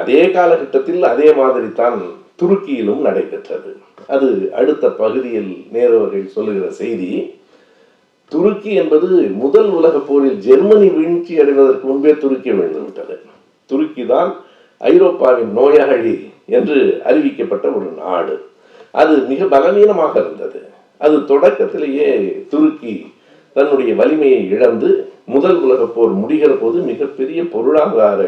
அதே காலகட்டத்தில் அதே மாதிரி தான் துருக்கியிலும் நடைபெற்றது. அது அடுத்த பகுதியில் நேருவர்கள் சொல்லுகிற செய்தி துருக்கி என்பது முதல் உலகப் போரில் ஜெர்மனி வீழ்ச்சி அடைவதற்கு முன்பே துருக்கி விழுந்துவிட்டது. துருக்கி தான் ஐரோப்பாவின் நோயாளி என்று அறிவிக்கப்பட்ட ஒரு நாடு. அது மிக பலவீனமாக இருந்தது. அது தொடக்கத்திலேயே துருக்கி தன்னுடைய வலிமையை இழந்து முதல் உலகப் போர் முடிகிற போது மிகப்பெரிய பொருளாதார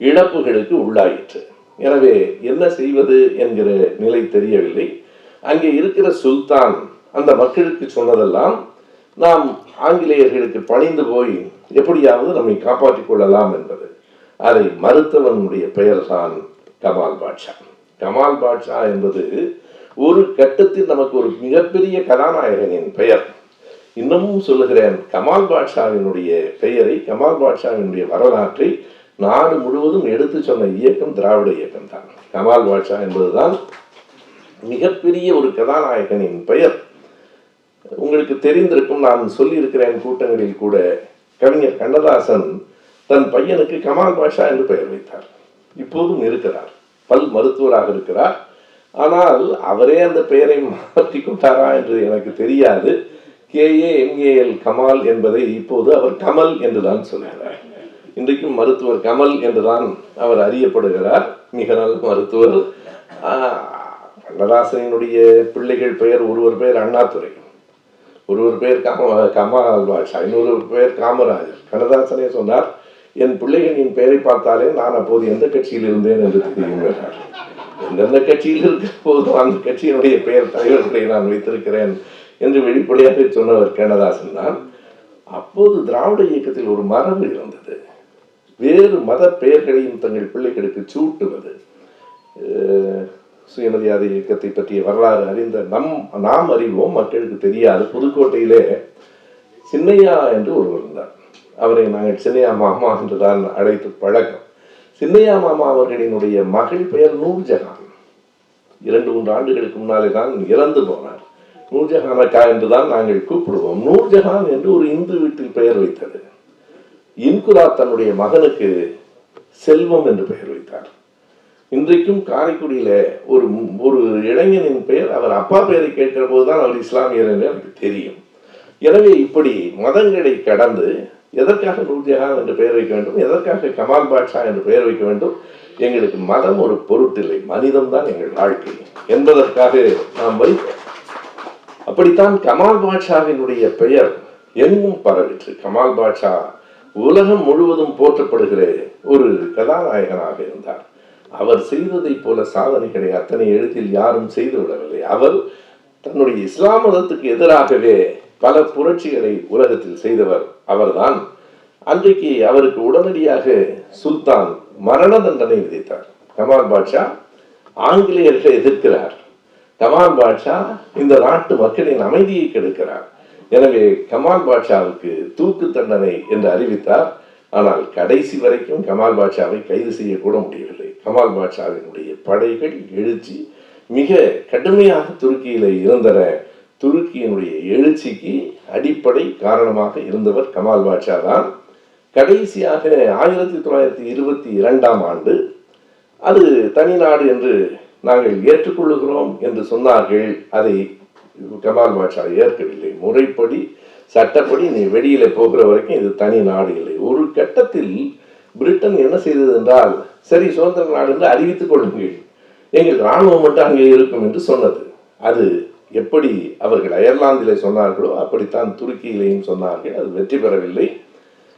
இழப்புகளுக்கு உள்ளாயிற்று. எனவே என்ன செய்வது என்கிற நிலை தெரியவில்லை. அங்கே இருக்கிற சுல்தான் அந்த மக்களுக்கு சொன்னதெல்லாம் நாம் ஆங்கிலேயர்களுக்கு பணிந்து போய் எப்படியாவது நம்மை காப்பாற்றிக் கொள்ளலாம் என்பது. அதை மறுத்தவனுடைய பெயர்தான் கமால் பாட்ஷா. கமால் பாட்ஷா என்பது ஒரு கட்டத்தில் நமக்கு ஒரு மிகப்பெரிய கதாநாயகனின் பெயர். இன்னமும் சொல்லுகிறேன் கமால் பாட்ஷாவினுடைய பெயரை கமால் பாட்ஷாவினுடைய வரலாற்றை நாடு முழுவதும் எடுத்து சொன்ன இயக்கம் திராவிட இயக்கம் தான். கமால் பாட்ஷா என்பதுதான் மிகப்பெரிய ஒரு கதாநாயகனின் பெயர். உங்களுக்கு தெரிந்திருக்கும் நான் சொல்லியிருக்கிறேன் கூட்டங்களில் கூட கவிஞர் கண்ணதாசன் தன் பையனுக்கு கமால் பாஷா என்று பெயர் வைத்தார். இப்போதும் இருக்கிறார். பல் மருத்துவராக இருக்கிறார். ஆனால் அவரே அந்த பெயரை மாற்றிக்கொண்டாரா என்று எனக்கு தெரியாது. கேஏ எம்ஏஎல் கமால் என்பதை இப்போது அவர் கமல் என்றுதான் சொல்கிறார் இன்றைக்கும் மருத்துவர் கமல் என்றுதான் அவர் அறியப்படுகிறார். மிக நல்ல மருத்துவர். கண்ணதாசனினுடைய பிள்ளைகள் பெயர் ஒருவர் பெயர் அண்ணாதுரை. ஒருவர் பேர் காம கமல் ஐநூறு இன்னொரு பேர் காமராஜர். கண்ணதாசனே சொன்னார் என் பிள்ளைகளின் பெயரை பார்த்தாலே நான் அப்போது எந்த கட்சியில் இருந்தேன் என்று தெரியும் எந்தெந்த கட்சியில் இருக்கிற போதும் அந்த கட்சியினுடைய பெயர் தலைவர்களை நான் வைத்திருக்கிறேன் என்று வெளிப்படையாக சொன்னவர் கண்ணதாசன் தான். அப்போது திராவிட இயக்கத்தில் ஒரு மரபு இருந்தது. வேறு மத பெயர்களையும் தங்கள் பிள்ளைகளுக்கு சூட்டுவது. சுயமரியாதை இயக்கத்தை பற்றிய வரலாறு அறிந்த நம் நாம் அறிவோம் மக்களுக்கு தெரியாது. புதுக்கோட்டையிலே சின்னையா என்று ஒருவர் இருந்தார். அவரை நாங்கள் சின்னையா மாமா என்றுதான் அழைத்து பழக்கம். சின்னையா மாமா அவர்களினுடைய மகள் பெயர் நூர்ஜஹான் இரண்டு மூன்று ஆண்டுகளுக்கு முன்னாலே தான் இறந்து போனார். நூர்ஜஹான் அக்கா என்றுதான் நாங்கள் கூப்பிடுவோம். நூர்ஜஹான் என்று ஒரு இந்து வீட்டில் பெயர் வைத்தது. இன்குலா தன்னுடைய மகனுக்கு செல்வம் என்று பெயர் வைத்தார். இன்றைக்கும் காரைக்குடியில ஒரு ஒரு இளைஞனின் பெயர் அவர் அப்பா பெயரை கேட்கிற போதுதான் அவர் இஸ்லாமியர் என்று எனக்கு தெரியும். எனவே இப்படி மதங்களை கடந்து எதற்காக நூர்ஜஹான் என்று பெயர் வைக்க வேண்டும் எதற்காக கமால் பாட்ஷா என்று பெயர் வைக்க வேண்டும் எங்களுக்கு மதம் ஒரு பொருட்டில்லை மனிதம் தான் எங்கள் வாழ்க்கை என்பதற்காக நாம் வைத்தோம் அப்படித்தான் கமால் பாட்ஷாவினுடைய பெயர் எங்கும் பரவிற்று. கமால் பாட்ஷா உலகம் முழுவதும் போற்றப்படுகிற ஒரு கதாநாயகனாக இருந்தார். அவர் செய்ததைப் போல சாதனைகளை அத்தனை எழுத்தில் யாரும் செய்து விடவில்லை. அவர் தன்னுடைய இஸ்லாம் மதத்துக்கு எதிராகவே பல புரட்சிகளை உலகத்தில் செய்தவர் அவர்தான். அன்றைக்கு அவருக்கு உடனடியாக சுல்தான் மரண தண்டனை விதித்தார். கமால் பாட்ஷா ஆங்கிலேயர்களை எதிர்க்கிறார். கமால் பாட்ஷா இந்த நாட்டு மக்களின் அமைதியை கெடுக்கிறார். எனவே கமால் பாட்ஷாவுக்கு தூக்கு தண்டனை என்று அறிவித்தார். ஆனால் கடைசி வரைக்கும் கமால் பாட்ஷாவை கைது செய்யக்கூட முடியவில்லை. கமால் பாட்ஷாவினுடைய படைகள் எழுச்சி மிக கடுமையாக துருக்கியில் இருந்தன. துருக்கியினுடைய எழுச்சிக்கு அடிப்படை காரணமாக இருந்தவர் கமால் பாட்ஷா தான். கடைசியாக ஆயிரத்தி தொள்ளாயிரத்தி இருபத்தி இரண்டாம் ஆண்டு அது தனி நாடு என்று நாங்கள் ஏற்றுக்கொள்ளுகிறோம் என்று சொன்னார்கள். அதை கமால் பாட்ஷா ஏற்கவில்லை. முறைப்படி சட்டப்படி நீ வெளியில் போகிற வரைக்கும் இது தனி நாடு இல்லை. ஒரு கட்டத்தில் பிரிட்டன் என்ன செய்தது என்றால் சரி சுதந்திர நாடு என்று அறிவித்துக் கொள்ளுங்கள். எங்கள் இராணுவம் மட்டும் அங்கே இருக்கும் என்று சொன்னது. அது எப்படி அவர்கள் அயர்லாந்திலே சொன்னார்களோ அப்படித்தான் துருக்கியிலேயும் சொன்னார்கள். அது வெற்றி பெறவில்லை.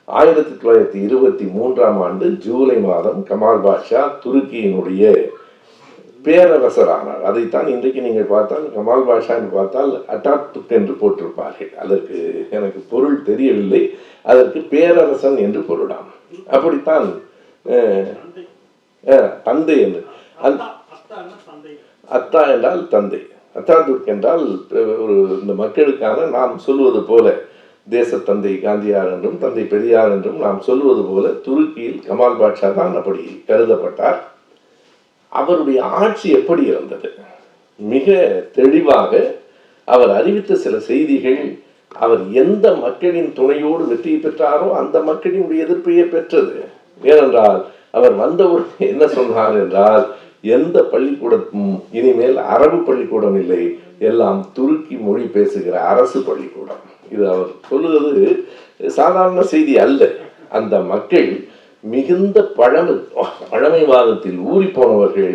ஆயிரத்தி தொள்ளாயிரத்தி இருபத்தி மூன்றாம் ஆண்டு ஜூலை மாதம் கமால் பாட்ஷா துருக்கியினுடைய பேரரசரானார். அதைத்தான் இன்றைக்கு நீங்கள் பார்த்தால் கமால் பாஷா என்று பார்த்தால் அட்டாத்துக் என்று போட்டிருப்பார்கள். அதற்கு எனக்கு பொருள் தெரியவில்லை. அதற்கு பேரரசன் என்று பொருளாம். அப்படித்தான் தந்தை என்று. அத்தா என்றால் தந்தை. அத்தாதுர்க் என்றால் ஒரு இந்த மக்களுக்கான நாம் சொல்வது போல தேசத்தந்தை காந்தியார் என்றும் தந்தை பெரியார் என்றும் நாம் சொல்வது போல துருக்கியில் கமால் பாட்ஷா தான் அப்படி கருதப்பட்டார். அவருடைய ஆட்சி எப்படி இருந்தது? மிக தெளிவாக அவர் அறிவித்த சில செய்திகள் அவர் எந்த மக்களின் துணையோடு வெற்றி பெற்றாரோ அந்த மக்களினுடைய எதிர்ப்பையே பெற்றது. ஏனென்றால் அவர் வந்தவுடனே என்ன சொன்னார் என்றால் எந்த பள்ளிக்கூடமும் இனிமேல் அரபு பள்ளிக்கூடம் இல்லை எல்லாம் துருக்கி மொழி பேசுகிற அரசு பள்ளிக்கூடம். இது அவர் சொல்லுவது சாதாரண செய்தி அல்ல. அந்த மக்கள் மிகுந்த பழமை பழமைவாதத்தில் ஊறி போனவர்கள்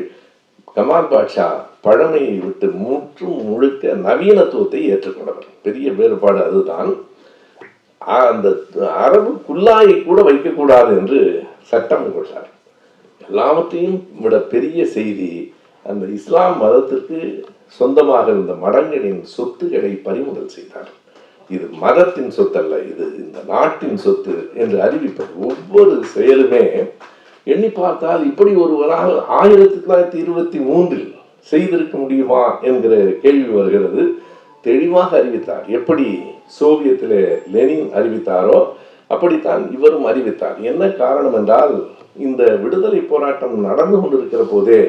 கமால் பாட்ஷா பழமையை விட்டு முற்றும் முழுக்க நவீனத்துவத்தை ஏற்றுக்கொண்டவர். பெரிய வேறுபாடு அதுதான். அந்த அரபு குல்லாயை கூட வைக்கக்கூடாது என்று சட்டம் கொண்டார். எல்லாவற்றையும் விட பெரிய செய்தி அந்த இஸ்லாம் மதத்திற்கு சொந்தமாக இருந்த மடங்களின் சொத்துக்களை பறிமுதல் செய்தார். இது மதத்தின் சொத்தல்ல இது இந்த நாட்டின் சொத்து என்று அறிவிப்பது ஒவ்வொரு செயலுமே எண்ணி பார்த்தால் இப்படி ஒருவரால் ஆயிரத்தி தொள்ளாயிரத்தி இருபத்தி மூன்றில் செய்திருக்க முடியுமா என்கிற கேள்வி வருகிறது. தெளிவாக அறிவித்தார். எப்படி சோவியத்திலே லெனின் அறிவித்தாரோ அப்படித்தான் இவரும் அறிவித்தார். என்ன காரணம் என்றால் இந்த விடுதலை போராட்டம் நடந்து கொண்டிருக்கிற போதே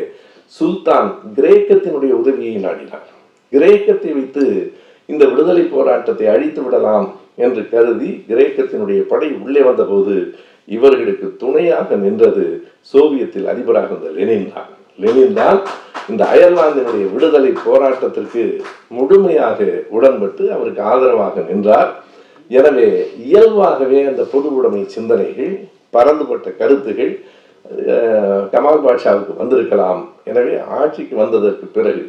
சுல்தான் கிரேக்கத்தினுடைய உதவியை நாடினார். கிரேக்கத்தை வைத்து இந்த விடுதலை போராட்டத்தை அழித்து விடலாம் என்று கருதி கிரேக்கத்தினுடைய படை உள்ளே வந்தபோது இவர்களுக்கு துணையாக நின்றது சோவியத்தில் அதிபராக இருந்த லெனின் தான். லெனின் தான் இந்த அயர்லாந்தினுடைய விடுதலை போராட்டத்திற்கு முழுமையாக உடன்பட்டு அவருக்கு ஆதரவாக நின்றார். எனவே இயல்பாகவே அந்த பொது உடைமை சிந்தனைகள் பரந்துபட்ட கருத்துகள் கமால் பாட்ஷாவுக்கு வந்திருக்கலாம். எனவே ஆட்சிக்கு வந்ததற்கு பிறகு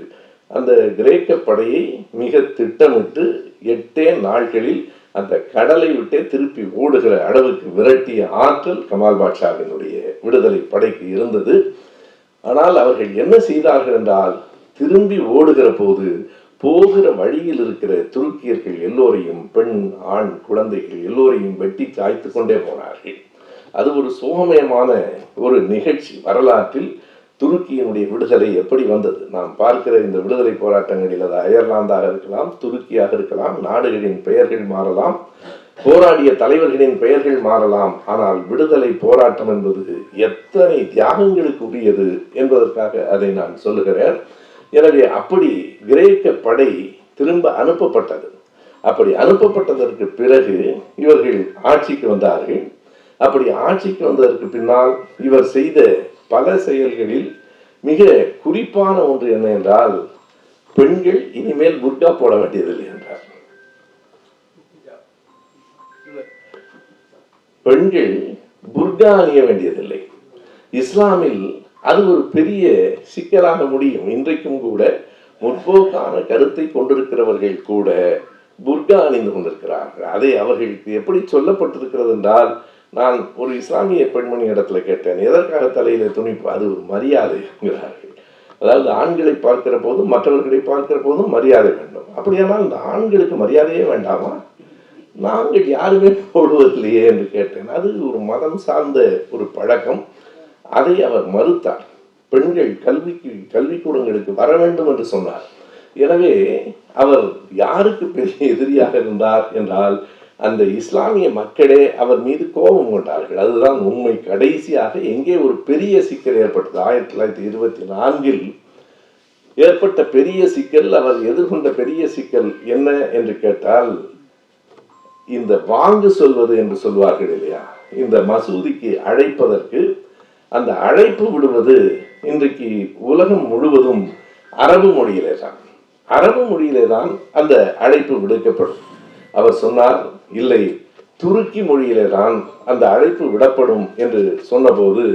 அந்த கிரேக்க படையை மிக திட்டமிட்டு எட்டே நாட்களில் அந்த கடலை விட்டே திருப்பி ஓடுகிற அளவுக்கு விரட்டிய ஆற்றல் கமால் பாட்ஷாவினுடைய விடுதலை படைக்கு இருந்தது. ஆனால் அவர்கள் என்ன செய்தார்கள் என்றால் திரும்பி ஓடுகிற போது போகிற வழியில் இருக்கிற துருக்கியர்கள் எல்லோரையும் பெண் ஆண் குழந்தைகள் எல்லோரையும் வெட்டி சாய்த்து கொண்டே போனார்கள். அது ஒரு சோகமயமான ஒரு நிகழ்ச்சி வரலாற்றில் துருக்கியினுடைய விடுதலை எப்படி வந்தது? நாம் பார்க்கிற இந்த விடுதலை போராட்டங்களில் அது அயர்லாந்தாக இருக்கலாம் துருக்கியாக இருக்கலாம் நாடுகளின் பெயர்கள் மாறலாம் போராடிய தலைவர்களின் பெயர்கள் மாறலாம். ஆனால் விடுதலை போராட்டம் என்பது எத்தனை தியாகங்களுக்கு உரியது என்பதற்காக அதை நான் சொல்லுகிறேன். எனவே அப்படி கிரேக்க படை திரும்ப அனுப்பப்பட்டது. அப்படி அனுப்பப்பட்டதற்கு பிறகு இவர்கள் ஆட்சிக்கு வந்தார்கள். அப்படி ஆட்சிக்கு வந்ததற்கு பின்னால் இவர் செய்த பல செயல்களில் மிக குறிப்பான ஒன்று என்ன என்றால் பெண்கள் இனிமேல் புர்கா போட வேண்டியதில்லை என்றார். பெண்கள் புர்கா அணிய வேண்டியதில்லை. இஸ்லாமில் அது ஒரு பெரிய சிக்கலாக முடியும். இன்றைக்கும் கூட முற்போக்கான கருத்தை கொண்டிருக்கிறவர்கள் கூட புர்கா அணிந்து கொண்டிருக்கிறார்கள். அதை அவர்களுக்கு எப்படி சொல்லப்பட்டிருக்கிறது என்றால் நான் ஒரு இஸ்லாமிய பெண்மணி இடத்துல கேட்டேன் எதற்காக தலையில துணி அது ஒரு மரியாதை என்கிறார்கள் அதாவது ஆண்களை பார்க்கிற போதும் மற்றவர்களை பார்க்கிற போதும் மரியாதை வேண்டும். அப்படியானால் இந்த ஆண்களுக்கு மரியாதையே வேண்டாமா? நாங்கள் யாருமே போடுவதில்லையே என்று கேட்டேன். அது ஒரு மதம் சார்ந்த ஒரு பழக்கம். அதை அவர் மறுத்தார். பெண்கள் கல்விக்கு கல்விக்கூடங்களுக்கு வர வேண்டும் என்று சொன்னார். எனவே அவர் யாருக்கு பெரிய எதிரியாக இருந்தார் என்றால் அந்த இஸ்லாமிய மக்களே அவர் மீது கோபம் கொண்டார்கள். அதுதான் உண்மை. கடைசியாக எங்கே ஒரு பெரிய சிக்கல் ஏற்பட்டது? ஆயிரத்தி தொள்ளாயிரத்தி இருபத்தி நான்கில் ஏற்பட்ட பெரிய சிக்கல் அவர் எதிர்கொண்ட பெரிய சிக்கல் என்ன என்று கேட்டால் இந்த வாங்கு சொல்வது என்று சொல்வார்கள் இல்லையா? இந்த மசூதிக்கு அழைப்பதற்கு அந்த அழைப்பு விடுவது இன்றைக்கு உலகம் முழுவதும் அரபு மொழியிலே தான் அரபு மொழியிலே தான் அந்த அழைப்பு விடுக்கப்படும். அவர் சொன்னார் இல்லை. துருக்கி மொழியிலே தான் அந்த அழைப்பு விடப்படும் என்று சொன்னபோது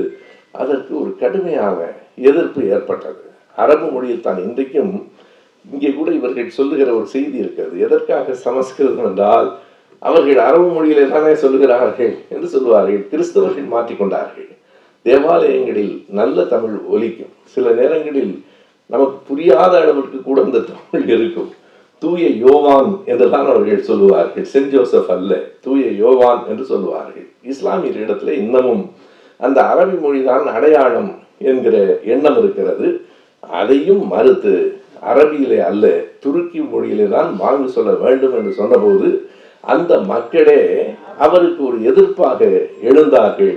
அதற்கு ஒரு கடுமையான எதிர்ப்பு ஏற்பட்டது. அரபு மொழியில் தான் இன்றைக்கும் இங்கே கூட இவர்கள் சொல்லுகிற ஒரு செய்தி இருக்கிறது. எதற்காக சமஸ்கிருதம் என்றால் அவர்கள் அரபு மொழியிலே தானே சொல்லுகிறார்கள் என்று சொல்லுவார்கள். கிறிஸ்தவர்கள் மாற்றிக்கொண்டார்கள். தேவாலயங்களில் நல்ல தமிழ் ஒலிக்கும். சில நேரங்களில் நமக்கு புரியாத அளவிற்கு கூட இந்த தமிழ் இருக்கும். தூய யோவான் என்றுதான் அவர்கள் சொல்லுவார்கள். சென்ட் ஜோசப் அல்ல தூய யோவான் என்று சொல்லுவார்கள். இஸ்லாமியரிடத்துல இன்னமும் அந்த அரபி மொழிதான் அடையாளம் என்கிற எண்ணம் இருக்கிறது. அதையும் மறுத்து அரபியிலே அல்ல துருக்கி மொழியிலே தான் வாங்கி சொல்ல வேண்டும் என்று சொன்னபோது அந்த மக்களே அவருக்கு ஒரு எதிர்ப்பாக எழுந்தார்கள்.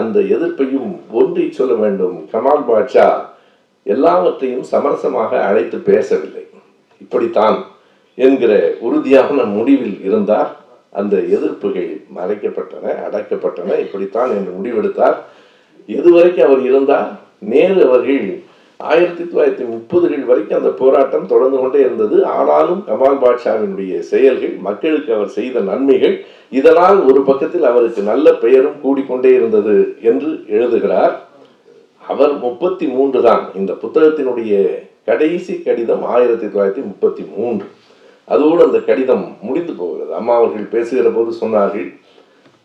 அந்த எதிர்ப்பையும் ஒன்றி சொல்ல வேண்டும். கமால் பாட்ஷா எல்லாவற்றையும் சமரசமாக அழைத்து பேசவில்லை. இப்படித்தான் என்கிற உறுதியான முடிவில் இருந்தார். அந்த எதிர்ப்புகள் மறைக்கப்பட்டன அடக்கப்பட்டன. இப்படித்தான் என்று முடிவெடுத்தார். இதுவரைக்கும் அவர் இருந்தார். நேரு அவர்கள் ஆயிரத்தி தொள்ளாயிரத்தி முப்பதுகள் வரைக்கும் அந்த போராட்டம் தொடர்ந்து கொண்டே இருந்தது. ஆனாலும் கமால் பாட்ஷாவினுடைய செயல்கள் மக்களுக்கு அவர் செய்த நன்மைகள் இதனால் ஒரு பக்கத்தில் அவருக்கு நல்ல பெயரும் கூடிக்கொண்டே இருந்தது என்று எழுதுகிறார். அவர் முப்பத்தி மூன்று தான். இந்த புத்தகத்தினுடைய கடைசி கடிதம் ஆயிரத்தி தொள்ளாயிரத்தி முப்பத்தி மூன்று. அதோடு அந்த கடிதம் முடிந்து போகிறது. அம்மா அவர்கள் பேசுகிற போது சொன்னார்கள்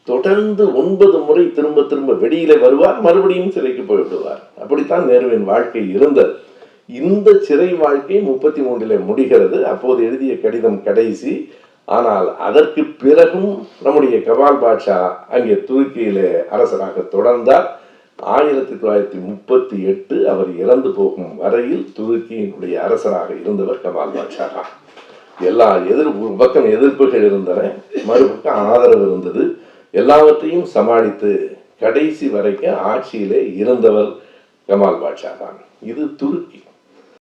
தொடர்ந்து ஒன்பது முறை திரும்ப திரும்ப வெளியில வருவார் மறுபடியும் சிறைக்கு போய்விடுவார் அப்படித்தான் நேருவின் வாழ்க்கை இருந்தது. இந்த சிறை வாழ்க்கை முப்பத்தி மூன்றில் முடிகிறது. அப்போது எழுதிய கடிதம் கடைசி. ஆனால் அதற்கு பிறகும் நம்முடைய கபால் பாட்ஷா அங்கே துருக்கியிலே அரசராக தொடர்ந்தார். ஆயிரத்தி தொள்ளாயிரத்தி முப்பத்தி எட்டு அவர் இறந்து போகும் வரையில் துருக்கியினுடைய அரசராக இருந்தவர் கபால் பாட்ஷா. தான் எல்லா எதிர்ப்பு பக்கம் எதிர்ப்புகள் இருந்தன மறுபக்கம் ஆதரவு இருந்தது. எல்லாவற்றையும் சமாளித்து கடைசி வரைக்கும் ஆட்சியிலே இருந்தவர் கமால் பாட்ஷா தான். இது துருக்கி.